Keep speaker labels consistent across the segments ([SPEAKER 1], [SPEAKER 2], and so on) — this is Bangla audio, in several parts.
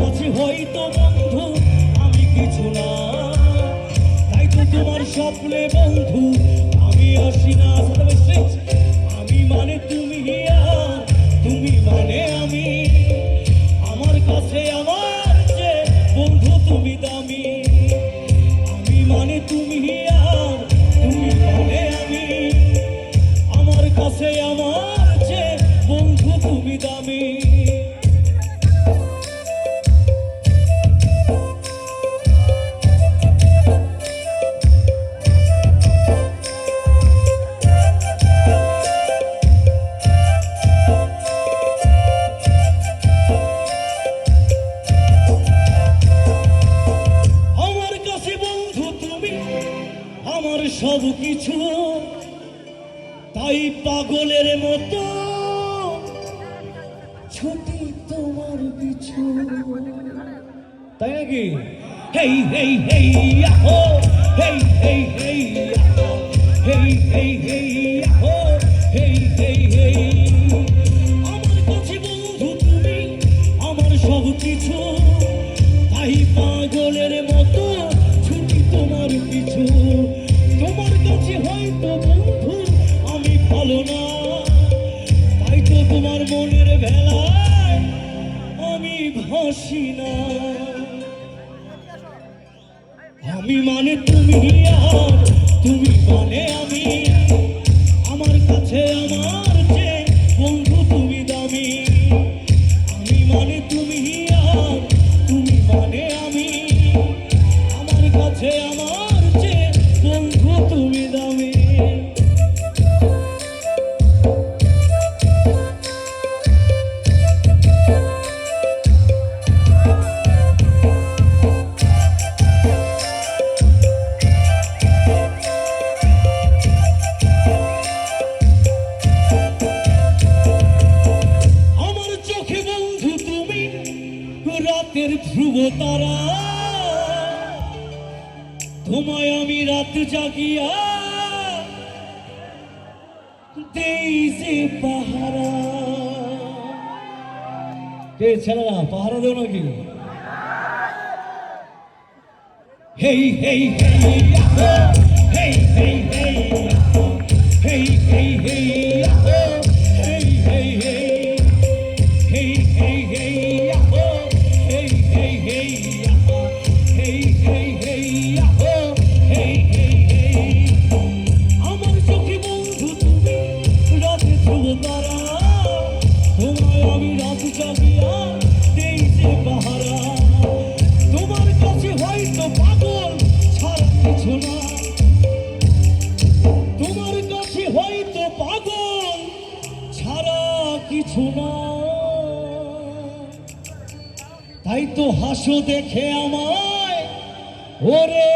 [SPEAKER 1] কাছে হয়তো বন্ধু, আমি কিছু না। তাই তো তোমার স্বপ্নে বন্ধু, আমি আসি না আমি মানে তুমি তুমি মানে আমি। আমার কাছে আমার যে বন্ধু, তুমি দামি। আমি মানে তুমি আর তুমি মানে আমি। আমার কাছে আমার সব কিছু তাই পাগলের মতো ছুটি তোমার পিছু। তাই নাকি? হেই হেই হেই, আহো। হেই হেই হেই, আহো। হেই হেই হেই, আহো। হেই হেই হেই। আমার কাছে বন্ধু তুমি, আমার সব কিছু তাই পাগলের মতো ছুটি তোমার পিছু। আমি ভালো না। তাই তোমার মনের ভেলায় আমি ভাসি না। আমি মানে তুমি আর রাতের ধ্রুব তারা তোমায় আমি রাত জাগিয়া দেই পাহারা কে ছেলেরা পাহারা দেও নাকি হেই হেই হেই হেই হেই হেই হেই হেই হেই হেই হেই হেই হেই হেই আহো হেই হেই তোমার কাছে হয়তো পাগল ছাড়া কিছু না। তাই তো হাসো দেখে আমায়। ওরে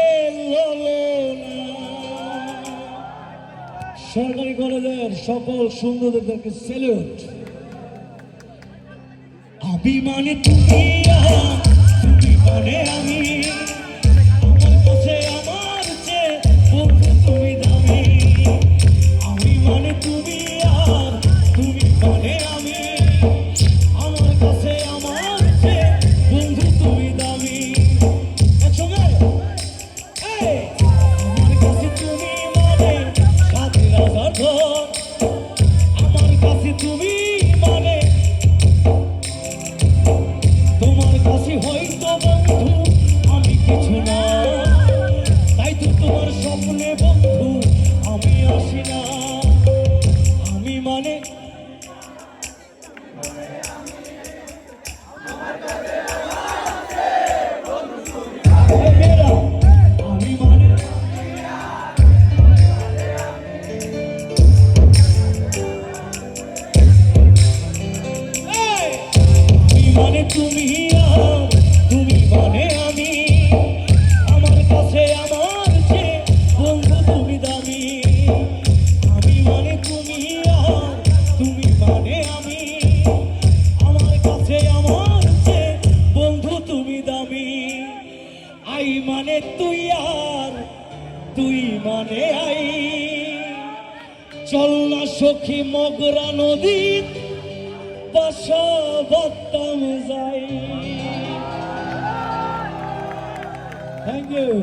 [SPEAKER 1] সরকারি কলেজের সকল সুন্দরদেরকে স্যালুট আমি মানে রাজার আমার কাছে তুমি মানে তোমার কাছে হয়তো মানে তুমি আর তুমি মানে আমি। আমার কাছে আমার বন্ধু তুমি দামি। আমি মানে তুমি আর তুমি মানে আমি। আমার কাছে আমার বন্ধু তুমি দামি। আই মানে তুই আর, তুই মানে আই। চল না সখী, মগরা নদীর বাসা বাতাম যাই। Thank you